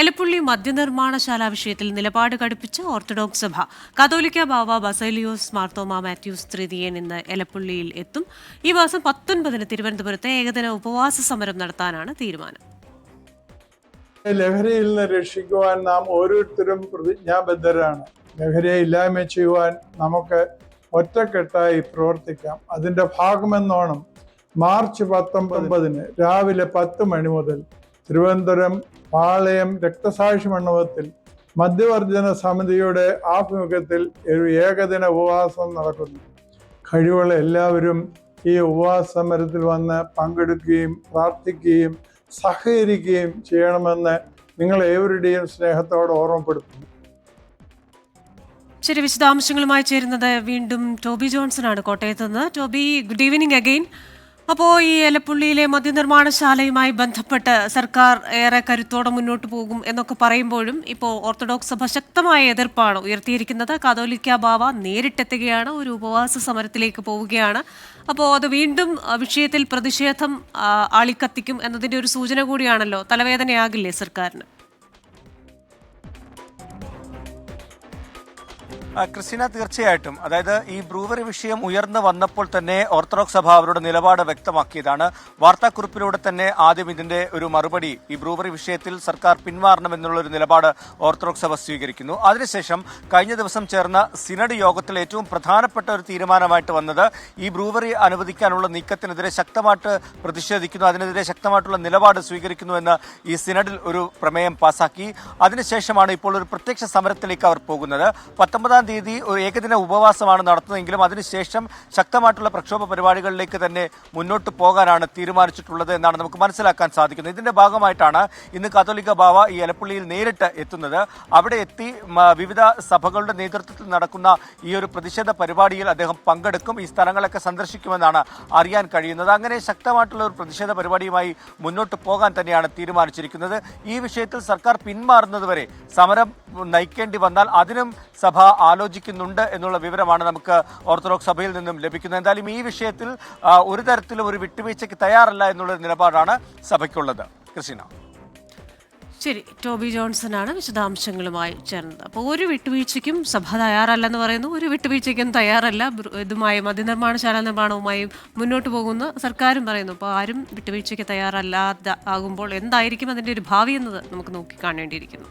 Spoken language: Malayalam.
എലപ്പുള്ളി മദ്യനിർമ്മാണശാല വിഷയത്തിൽ നിലപാട് കടുപ്പിച്ച് ഓർത്തഡോക്സ് സഭ. കത്തോലിക്ക ബാവ ബസേലിയോസ് മാർത്തോമ മാത്യൂസ് തൃതീയൻ ഇന്ന് എലപ്പുള്ളിയിൽ എത്തും. ഈ മാസം പത്തൊൻപതിന് തിരുവനന്തപുരത്തെ ഏകദിന ഉപവാസ സമരം നടത്താനാണ് തീരുമാനം. ലഹരിയിൽ നിന്ന് രക്ഷിക്കുവാൻ നാം ഓരോരുത്തരും പ്രതിജ്ഞാബദ്ധരാണ്. ലഹരിയെ ഇല്ലായ്മ ചെയ്യുവാൻ നമുക്ക് ഒറ്റക്കെട്ടായി പ്രവർത്തിക്കാം. അതിന്റെ ഭാഗമെന്നോണം മാർച്ച് പത്തൊമ്പതിന് രാവിലെ പത്ത് മണി മുതൽ തിരുവനന്തപുരം പാളയം രക്തസാക്ഷി മണ്ഡപത്തിൽ മദ്യവർജന സമിതിയുടെ ആഭിമുഖ്യത്തിൽ ഒരു ഏകദിന ഉപവാസം നടക്കുന്നു. കഴിവുള്ള എല്ലാവരും ഈ ഉപവാസ സമരത്തിൽ വന്ന് പങ്കെടുക്കുകയും പ്രാർത്ഥിക്കുകയും സഹകരിക്കുകയും ചെയ്യണമെന്ന് നിങ്ങൾ ഏവരുടെയും സ്നേഹത്തോടെ ഓർമ്മപ്പെടുത്തുന്നു. ശരി വിശദാംശങ്ങളുമായി ചേരുന്നത് വീണ്ടും ടോബി ജോൺസൺ ആണ് കോട്ടയത്ത് നിന്ന്. ടോബി ഗുഡ് ഈവനിങ് അഗെയിൻ അപ്പോൾ ഈ എലപ്പുള്ളിയിലെ മദ്യനിർമ്മാണശാലയുമായി ബന്ധപ്പെട്ട് സർക്കാർ ഏറെ കരുത്തോടെ മുന്നോട്ട് പോകും എന്നൊക്കെ പറയുമ്പോഴും ഇപ്പോൾ ഓർത്തഡോക്സ് സഭ ശക്തമായ എതിർപ്പാണ് ഉയർത്തിയിരിക്കുന്നത്. കാതോലിക്ക ബാവ നേരിട്ടെത്തുകയാണ് ഒരു ഉപവാസ സമരത്തിലേക്ക് പോവുകയാണ്. അപ്പോൾ അത് വീണ്ടും വിഷയത്തിൽ പ്രതിഷേധം ആളിക്കത്തിക്കും എന്നതിന്റെ ഒരു സൂചന കൂടിയാണല്ലോ. തലവേദനയാകില്ലേ സർക്കാരിന്? ക്രിസ്റ്റീന തീർച്ചയായിട്ടും. അതായത് ഈ ബ്രൂവറി വിഷയം ഉയർന്നു വന്നപ്പോൾ തന്നെ ഓർത്തഡോക്സ് സഭ അവരുടെ നിലപാട് വ്യക്തമാക്കിയതാണ്. വാർത്താക്കുറിപ്പിലൂടെ തന്നെ ആദ്യം ഇതിന്റെ ഒരു മറുപടി ഈ ബ്രൂവറി വിഷയത്തിൽ സർക്കാർ പിന്മാറണമെന്നുള്ള ഒരു നിലപാട് ഓർത്തഡോക്സ് സഭ സ്വീകരിക്കുന്നു. അതിനുശേഷം കഴിഞ്ഞ ദിവസം ചേർന്ന സിനഡ് യോഗത്തിൽ ഏറ്റവും പ്രധാനപ്പെട്ട ഒരു തീരുമാനമായിട്ട് വന്നത് ഈ ബ്രൂവറി അനുവദിക്കാനുള്ള നീക്കത്തിനെതിരെ ശക്തമായിട്ട് പ്രതിഷേധിക്കുന്നു അതിനെതിരെ ശക്തമായിട്ടുള്ള നിലപാട് സ്വീകരിക്കുന്നു എന്ന് ഈ സിനഡിൽ ഒരു പ്രമേയം പാസാക്കി. അതിനുശേഷമാണ് ഇപ്പോൾ ഒരു പ്രത്യക്ഷ സമരത്തിലേക്ക് അവർ പോകുന്നത്. പത്തൊമ്പതാം തീയതി ഏകദിന ഉപവാസമാണ് നടത്തുന്നതെങ്കിലും അതിനുശേഷം ശക്തമായിട്ടുള്ള പ്രക്ഷോഭ പരിപാടികളിലേക്ക് തന്നെ മുന്നോട്ട് പോകാനാണ് തീരുമാനിച്ചിട്ടുള്ളത് എന്നാണ് നമുക്ക് മനസ്സിലാക്കാൻ സാധിക്കുന്നത്. ഇതിന്റെ ഭാഗമായിട്ടാണ് ഇന്ന് കാത്തോലിക്ക ബാവ ഈ എലപ്പള്ളിയിൽ നേരിട്ട് എത്തുന്നത്. അവിടെ എത്തി വിവിധ സഭകളുടെ നേതൃത്വത്തിൽ നടക്കുന്ന ഈ ഒരു പ്രതിഷേധ പരിപാടിയിൽ അദ്ദേഹം പങ്കെടുക്കും. ഈ സ്ഥലങ്ങളൊക്കെ സന്ദർശിക്കുമെന്നാണ് അറിയാൻ കഴിയുന്നത്. അങ്ങനെ ശക്തമായിട്ടുള്ള ഒരു പ്രതിഷേധ പരിപാടിയുമായി മുന്നോട്ട് പോകാൻ തന്നെയാണ് തീരുമാനിച്ചിരിക്കുന്നത്. ഈ വിഷയത്തിൽ സർക്കാർ പിന്മാറുന്നതുവരെ സമരം നയിക്കേണ്ടി വന്നാൽ അതിനും സഭ ആലോചിക്കുന്നുണ്ട് എന്നുള്ള വിവരമാണ് നമുക്ക് ഓർത്തഡോക്സ് സഭയിൽ നിന്നും ലഭിക്കുന്നത്. എന്തായാലും ഈ വിഷയത്തിൽ ഒരു തരത്തിലും ഒരു വിട്ടുവീഴ്ചയ്ക്ക് തയ്യാറല്ല എന്നുള്ള നിലപാടാണ് സഭയ്ക്കുള്ളത്. കൃഷ്ണ ശരി ടോബി ജോൺസൺ ആണ് വിശദാംശങ്ങളുമായി ചേർന്നത്. അപ്പോൾ ഒരു വിട്ടുവീഴ്ചയ്ക്കും സഭ തയ്യാറല്ലെന്ന് പറയുന്നു. ഒരു വിട്ടുവീഴ്ചയ്ക്കും തയ്യാറല്ല. ഇതുമായി ഇതുമായി ശാല നിർമ്മാണവുമായി മുന്നോട്ട് പോകുന്ന. സർക്കാരും പറയുന്നു അപ്പോൾ ആരും വിട്ടുവീഴ്ചയ്ക്ക് തയ്യാറല്ലാതെ ആകുമ്പോൾ എന്തായിരിക്കും അതിന്റെ ഒരു ഭാവി എന്നത് നമുക്ക് നോക്കി കാണേണ്ടിയിരിക്കുന്നു